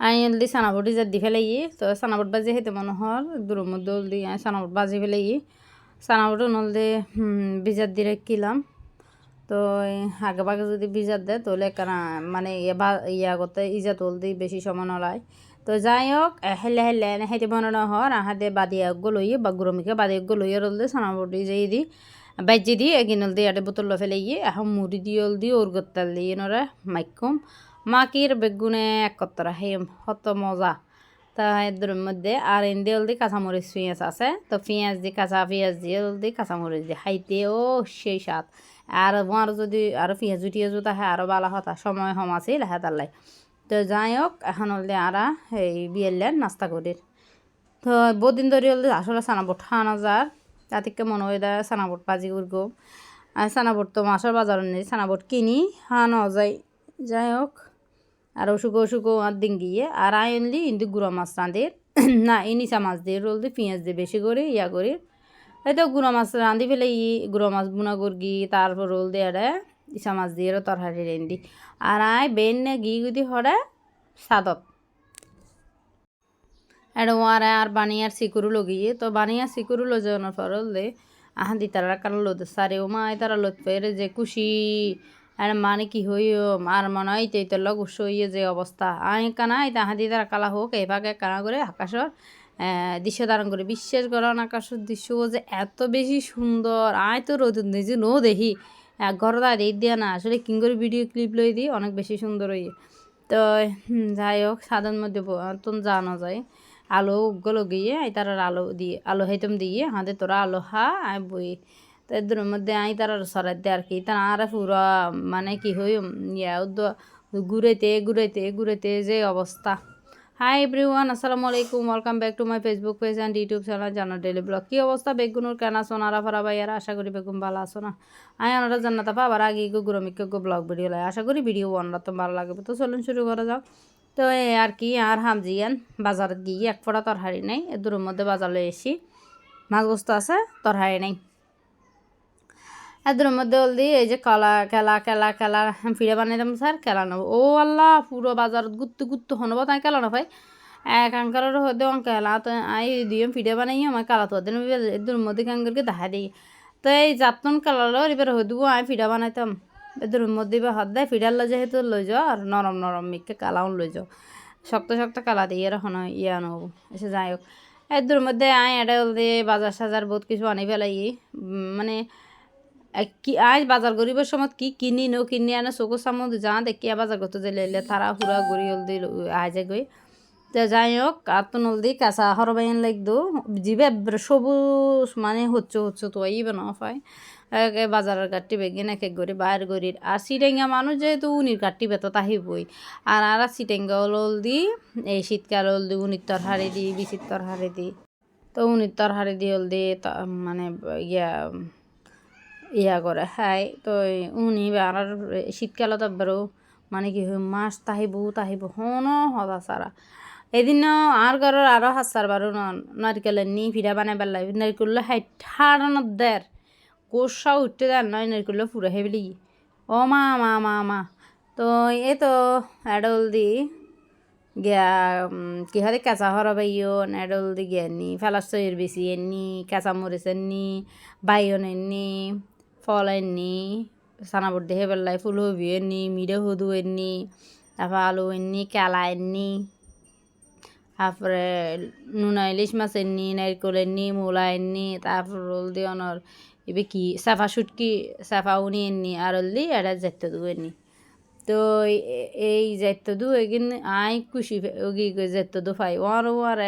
I দি সানাবুটি যে দি ফেলাই তো সানাবুট বাজি হেতে মনে হর দূরের মধ্যে দি আই সানাবুট বাজি ফেলাই সানাবুট নলদে বিজার দিয়ে কিলাম। তো আগে ভাগে যদি বিজার দেয় তাহলে মানে ইয়া করতে ইজা তুলতে বেশি সময় নলায়। তো যাই হোক হেলে হেলে হেঁটে বানানো হর আহাতে বাদিয়া গলই বা গুরমিকে বাদি বাদিয়া গলই রলদে সানাবুটি যেই দি বাজ্যে দিয়ে এগিনল দিয়ে আটে বোতল ফেলে গিয়ে এখন মুড়ি দিয়ল দিয়ে ওর গত্তাল দিয়ে নরে মাইকম মাকির বেগুনে এক কত্তরা? হে হত মজা। তা এদের মধ্যে আর এনদে হলদি কাঁচামরিচ পেঁয়াজ আছে। তো পেঁয়াজ দিয়ে কাঁচা, পেঁয়াজ দিয়ে হলদি কাঁচামরিচ দিয়ে খাইতে ও সেই স্বাদ। আর আমার যদি আরও পেঁয়াজ টিয়াজু তাহে আরও ভালো হতা, সময় হম আছে লেখা তাল্লাই তো যাই হোক, এখন হলদি আরা এই বিয়েলেন নাস্তা করির। তো বহুদিন ধরে হলদি আসলে সানাবট খানা যার। তাদেরকে মনে হয় দেয় সানাবট পাজি করব আর সানাবট তো মাসের বাজার নেই সানাবট কিনি হানো যায় যাই হোক। আর অসুখ আর দিন গিয়ে। আর আই এনলি ইন্দু গুঁড়ো মাছ রাঁধে। না এই নিচা মাছ দিয়ে রোল দিয়ে পেঁয়াজ দিয়ে বেশি করে, ইয়া করি। হয়তো গুঁড়ো মাছ রাঁধি ফেলে ই গুঁড়ো মাছ বুনা করগি, তারপর রোল দিয়ে আরে ইসা মাছ দিয়ে তরকারি রেন্দি আর আই বেন গি গুদি হরে সাদত। আর ওয়ারে আর বানিয়ার সিকুরু লগিয়ে, তো বানিয়ার সিকুরু লজানোর পর আহা দি। তারা কারণ লোদ, সারে ও মা তারা লোদ পেরে যে খুশি। আর মানে কি হইও? আর মনে হয় তো লগ উৎসইয়ে যে অবস্থা। আই কানা এই তাহা দিয়ে তারা কালা হোক এভাগে কানা করে আকাশর দৃশ্য ধারণ করে। বিশ্বাস করেন আকাশের দৃশ্য যে এত বেশি সুন্দর। আয় তো রোদ, নিজে নো দেখি। ঘর দা দিয়ে দিয়া না, আসলে কিং করে ভিডিও ক্লিপ লই দিই, অনেক বেশি সুন্দর হইয়ে। তো যাই হোক সাধারণ মধ্যে তো জানা যায়। আলো গুলো গিয়ে তার আলো দিয়ে, আলো হেতম দিয়ে, হাতে তোরা আলো হা আয় বই। তো এদের মধ্যে আই তারা সরাই দে আর কি। তারা আর পুরা মানে কি হই ইয়া ঘুরাইতে ঘুরাইতে ঘুরাইতে যে অবস্থা। হাই এভরিওয়ান আসসালামু আলাইকুম। Welcome back to my Facebook page and YouTube channel জানো ডেলি ব্লগ কী অবস্থা? বেগুনুর কেন আসো নারা ফারা আর আশা করি বেগুন ভালো আসো না? আই ওনারা জান্নাতা পাবার আগে গো গুরমিকে ব্লগ ভিডিও লাগে আশা করি ভিডিও ওনারা তো ভালো লাগবে। তো চলুন শুরু করা যাও তো এই আর কি, আর হামজিয়ান বাজারে গিয়ে এক ফোটা তরহারি নেই। এ মধ্যে বাজারে এসি। মাছ বস্তু আছে, তরহারি নেই। এদের মধ্যে দি এই যে কলা কেলা কেলা কেলা ফিরে বানাইতাম স্যার কেলা নেব। ও আল্লাহ, পুরো বাজারত গুত্তু গুত্তু হনব, তাই কেলা না ভাই। এক আঙ্কারের হতে কেলা তো আই দিয়ে ফিরে বানাই, আমার কালা তো এদের মধ্যে কাঙ্করকে দেখা দিই। তো এই যাতন কালারও এবার হয়ে দেবো আমি ফিডা বানাইতাম। এদের মধ্যে এবার হাত দেয় ফিডার লই যেহেতু লই যাও, আর নরম নরম মিককে কালাও লই যাও। শক্ত শক্ত কালা দিয়ে এরা হন, ইয়া নেব, এসে যাই হোক। এদের মধ্যে আয় এটা বাজার সাজার বহুত কিছু আনি ফেলাই মানে কি আজ বাজার গরিবের সময় কি কিনি, নো কিনি আনে চকুর সামনে যা দেখি বাজার করতে যে লেলে তারা হুরা গড়ি হলদি আইজে গই তো যাই হোক আর তো নলদি কাঁচা হরবাইন লাগদো জিবে সবুজ মানে হচ্ছে হচ্ছে তো ইবে না পায়। বাজারের কাটটি বেগিন এক এক গড়ি বাইর গড়ির আর সিটেঙ্গা মানুষ যেহেতু উনির কাটটি বেতো তাহিবই আর আর সিটেঙ্গা হলদি এই শীতকাল হলদি উনির তরহারি দি বিচির তরহারি দি। তো উনির তরহারি দি হলদি মানে ইয়া ইয়া করে খাই তো উনি আর শীতকালত এবারও মানে কি হয়, মাছ তাহিব তাহিব, হন হতা সারা এদিন আর ঘরের আরও হাসার বারো নারকেলের নি ফিরা বানাই পেলাই নারকেল হাই ঠাড়ানোর দের কোষা উঠতে দেন নয় নারকেল ফুরে হেবলি ও মা মা মা মা। তো এ তো এডল দি গিয়া কি হয় কেঁচা হর বাইও এডল দি গিয়া নি ফেলাস বেশি এনি কাঁচা মরিচ এনি বাইন এনি ফল এনি সানাবর দেহে বেলায় ফুলকপি এনি মিডে হদু এনি তারপর আলু এনি কেলা এনি তারপরে নুনা ইলিশ মাছ এনি নারকল এনি মূলা এনি তারপর দিয়ে অনর এবার কি সাফা সুটকি সাফা উনি এনি আর দি এটা যেতে দু এনি তো এই যেতে দু এগিন আই খুশি ওগি যেতে দু ফাই। ওর ওর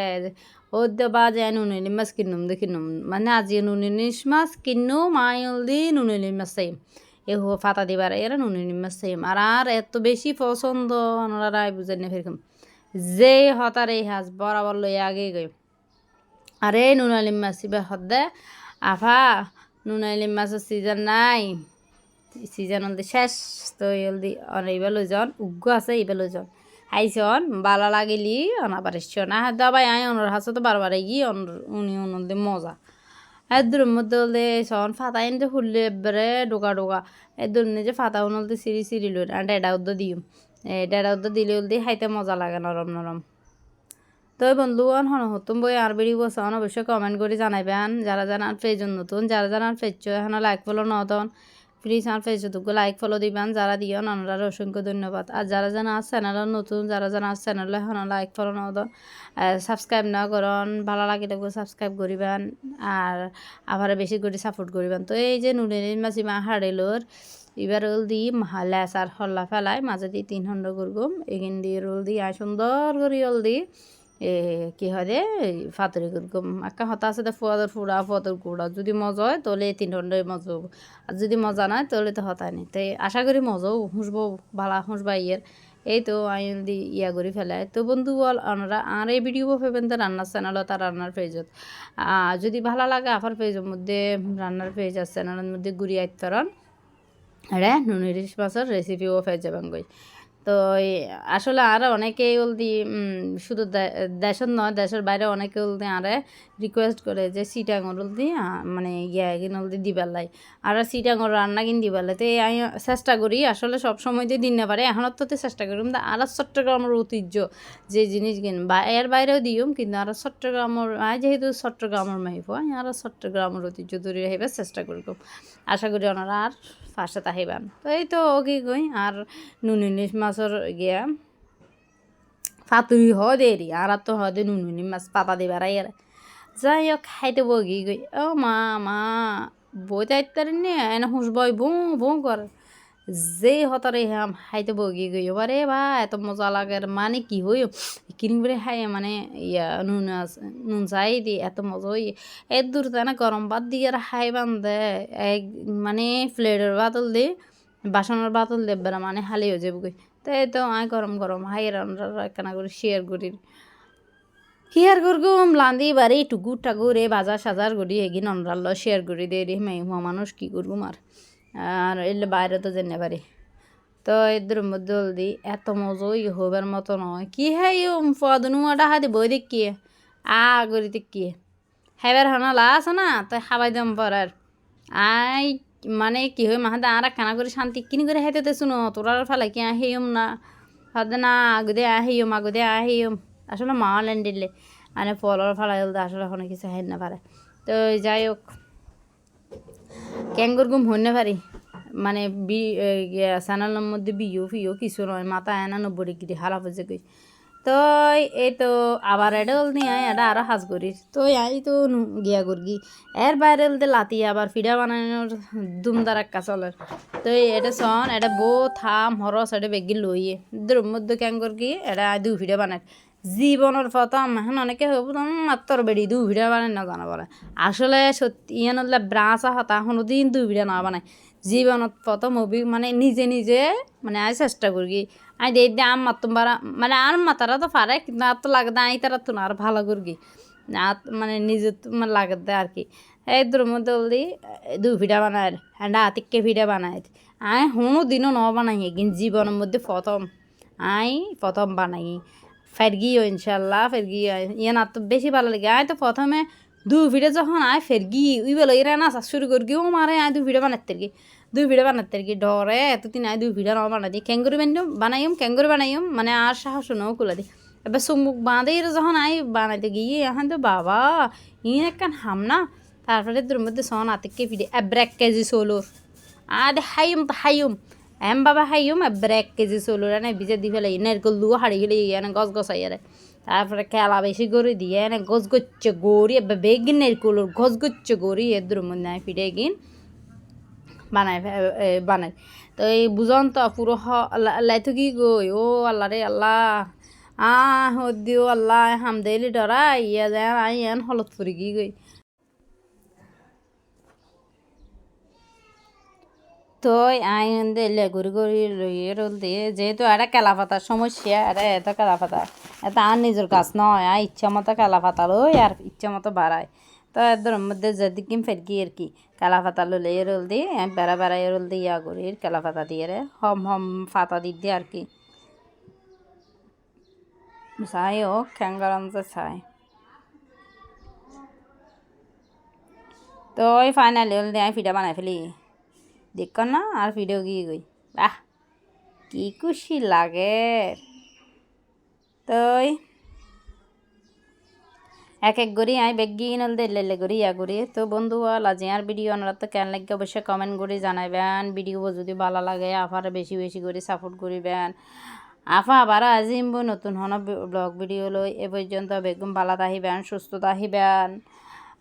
ওদ্দে বাজে নুনিলি মাছ কিনুম দে কিনুম মানে আজি নুনিলিশ মাছ কিনুম আইলদি নুনিলি মাছ চাইম এ হো ফাতা দিবার এরা নুনিলি মাছ চাইম আর আর এত বেশি পছন্দ ওনারা বুঝেন না ফিরকম। যে হতার এই হাজ বরাবর লই আগে গই। আরে নুনালি মাছ ইবা হদ্দে। আফা, নুনালি মাছের সিজন নাই। সিজন হলদি শেষ, তো হলদি এইবার যান উগ্র আছে এইবার যান আইসন বালা লাগিলি অনাবার এসছো না হ্যাঁ দাবাই আই অনর হাসে তো বারবার গিয়ে উনি অনন্দে মজা। এদুর মধ্যে হলে সন ফাতা এনে ফুললে এবারে ডোকা ডোকা। এদুর যে ফাতা উনলতে সিঁড়ি সিঁড়ি লই আর ডেডা উদ্দ দিম ডেড়া উদ্দ দিলে উল্দি খাইতে মজা লাগে নরম নরম। তো বন্ধু হন নতুন বই আর বেড়ি বসান অবশ্যই কমেন্ট করে জানাইবেন। যারা যারা পেজ নতুন, যারা যারা পেজ এখন লাইক ফলো নতন প্লিজ আমার ফেসবুকে লাইক ফলো দিবেন, যারা দিও ওনারা অসংখ্য ধন্যবাদ। আর যারা জানা আছে চ্যানেল নতুন, যারা জানা আছে চ্যানেল এখন লাইক ফলো নদন সাবস্ক্রাইব না করন, ভালো লাগে লাগবে সাবস্ক্রাইব করিবেন, আর আবার বেশি করে সাপোর্ট করিবেন। তো এই যে নুনের মাছি মা হাড়েলোর, এবার রোল দি লেস আর হল্লা ফেলাই, মাঝে দিয়ে তিন খণ্ড করগুম, এগিন দিয়ে রোল দি আর সুন্দর করে রোল দি। এ কি হয় রে? ফাতরি একটা হতা আছে ফুয়াদের ফুড়া, ফুয়াদের কুড়া যদি মজা হয়, তাহলে তিন খণ্ডই মজা হব। আর যদি মজা নয় তাহলে তো হতা নেই। তাই আশা করি মজাও হুঁসবো ভালা হুঁসবা ইয়ের এই তো আইন দি ইয়া করে ফেলায়। তো বন্ধু, বল, আমরা আর এই ভিডিও পেবেন তো রান্নার চ্যানেল তার রান্নার পেজত যদি ভালো লাগে আফার পেজের মধ্যে রান্নার পেজ আছে চ্যানেলের মধ্যে ঘুরি আইতরণ রে, নুনের মাছের রেসিপিও পেয়ে যাবেন গই তো আসলে আর অনেকেই বলতি শুধু দেশের নয় দেশের বাইরে অনেকে বলতে আরে রিকোয়েস্ট করে যে সিটাঙর বলতি মানে ইয়া কিন বলতে দিবার লাই আর সিটাঙর রান্না কিন দিবার লাই তো আমি চেষ্টা করি, আসলে সব সময় দিন না পারে এখনত তো চেষ্টা করি। কিন্তু আর চট্টগ্রামের ঐতিহ্য যে জিনিস কিন বা এর বাইরেও দিম কিন্তু আর চট্টগ্রামের যেহেতু চট্টগ্রামের মাহিব আর চট্টগ্রামের ঐতিহ্য ধরে রাখিবার চেষ্টা করি আশা করি ওনারা আর ফার্স্টে তাহিবান তো এই তো ওকে কই, আর নুন ইলিশ মাছের গিয়া ফাতুরি হ দেরি আর তো হ দে নুন মাছ পাতা দিবার আর যাই হোক খাইতে বগি গই ও মা মা বই তাইতারি নে এনে হুঁস বই বউ বউ কর যে হতরে হাম হাইতে বগি গই বারে বা এত মজা লাগে মানে কি হই কিনি করে হাই মানে ইয়া নুন নুন চাই দি এত মজা হই এর দূর না গরম ভাত দিয়ে হাই বান্ধে এক মানে প্লেটের বাতল দি বাসনের বাতল দে মানে হালি হয়ে যাব গই তাই তো আয় গরম গরম হাই রান্না কেনা করে শেয়ার করি হিয়ার করগুম লান্দি বাড়ি টুকুর টাকুর বাজার সাজার গড়ি এগিন অনরাল শেয়ার করি দিয়ে রে মেয়ে মানুষ কি করব আর আর এলে বাইরে তো যেতে পারি তো এদের মধ্যে দি এত মজই হবার মতো নয় কি হ্যাঁ পদনু আডা হাতে বই দেখি আ করি দেখি হেবার হনা লা আছে না তাই হাবাই দম পরার আই মানে কি হয় মাহাতে আর খানা করে শান্তি কিনি করে হাইতে তো শুনো তোরা ফেলা কি আহিম না হাতে না আগুদে আহিম আগুদে আহিম আসলে মা লেন দিলে। মানে ফলর ফেলাই আসলে কোনো কিছু হেন না পারে। তো যাই হোক, ক্যাঙ্গুর গুম হইনে পারি। মানে বি চ্যানেলের মধ্যে বিও ফিও কিছু নয়, মাথা এনা নব্বই ডিগ্রি হারা হয়েছে কই তো এই তো আবার এটা নিয়ে এটা আরও হাজ করিস। তো আই তো গিয়া করগি। এর বাইরে লাতি আবার ফিডা বানানোর দুমদার একটা চলের। তো এটা সন এটা বো থাম, হরস এটা বেগি লইয়ে। এদের মধ্যে ক্যাং করগি এটা দু ফিডা বানায় জীবনের প্রথম, এখন অনেকে প্রথম মাত্র বেড়ি দু ভিডিও বানাই না জানা বলে। আসলে সত্যি ইয়ান হলে ব্রাঁচা হতা দিন দু ভিডিও না বানায়। জীবনত প্রথম অভি মানে নিজে নিজে মানে আই চেষ্টা করি আই দে দে আম মাতুম বারা মানে আর মাতারা তো পারে, কিন্তু আর তো লাগে আই তারা তো আর ভালো করি মানে নিজে মানে লাগে দেয় আর কি। এই মধ্যে বলি দু ভিডিও বানায় হ্যাঁ আতিককে ভিডিও বানায়। আই কোনো দিনও ন বানাই কিন্তু জীবনের মধ্যে প্রথম আই প্রথম বানাই ফেরগিও ইনশাল্লাহ ফেরগিও। ইয়ে না, তো বেশি ভালো লাগে। আয় তো প্রথমে দু ভিডিও যখন আয়, ফেরগি উই বলো, এরা না শুরু করি ও মারে, আয় দু ভিডিও বানাতে কি দুই ভিডিও বানাতে কি ডরে, এতদিন আয় দুই ভিডিও নাও বানাই দিই ক্যাঙ্গুরি বানিও বানাইম ক্যাঙ্গুরি বানাইম মানে আর সাহস নও কুলা দি। এবার চুমুক বাঁধে যখন আই বানাইতে গিয়ে এখন তো বাবা ইন একখান হাম না। তারপরে তোর মধ্যে সন আতিকে ভিডিও এক কেজি সোলোর আদে হাইম হাইম। এম বাবা হাইম এবার এক কেজি চলো এনে ভিজে দি ফেলে নারকেল দুও হাড়ি গেলে এনে গছ গছাই আরে তারপরে খেলা বেশি করে দিয়ে এনে গছ গচ্ছে গড়ি এবার বেগিন নারকেল গছ গচ্ছে গড়ি এদের মধ্যে ফিরে গিন বানাই বানাই তো এই বুঝন তো পুরো লাইতো কি গই ও আল্লাহ রে আল্লাহ। আহ দিও আল্লাহ হামদেলি ডরা ইয়া যায় আই এন হলত ফুরি গই তো আইন দিলে ঘুরি ঘুরি লইয়ে রোল দিয়ে। যেহেতু এটা কেলা পাতার সমস্যা এটা এত কেলা পাতা এটা আর নিজের গাছ নয় আর ইচ্ছা মতো কেলা পাতা লই আর ইচ্ছা মতো বাড়ায় তো এদের মধ্যে যদি কিম ফেরকি আর কি? কেলা পাতা ললে রোল দিয়ে বেড়া বেড়াই রোল দিয়ে ইয়া করি কেলা পাতা দিয়ে রে হম হম ফাতা দি দিয়ে আর কি। চাই ও খ্যাঙ্গারাম চাই। তো ওই ফাইনালি হল দিয়ে আমি ফিটা বানাই ফেলি। দেখ না, আর ভিডিও গিয়ে গই। বাহ, কি খুশি লাগে। তই এক এক করি আই বেগি নল দে লেলে করি, ইয়া করি। তো বন্ধু আজি আর ভিডিও আনার তো কেন লাগে অবশ্যই কমেন্ট করে জানাইবেন। ভিডিও যদি ভালো লাগে, আফার বেশি বেশি করে সাপোর্ট করিবেন। আফা, আবার আজিম নতুন হন ব্লগ ভিডিও লই। এ পর্যন্ত বেগুম ভালো আহিবেন সুস্থ আহিবেন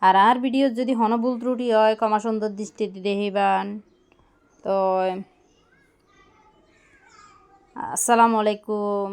আর আর ভিডিও যদি হন ভুল ত্রুটি হয় কমা সুন্দর দৃষ্টিতে দেখিবেন। তো আসসালামু আলাইকুম।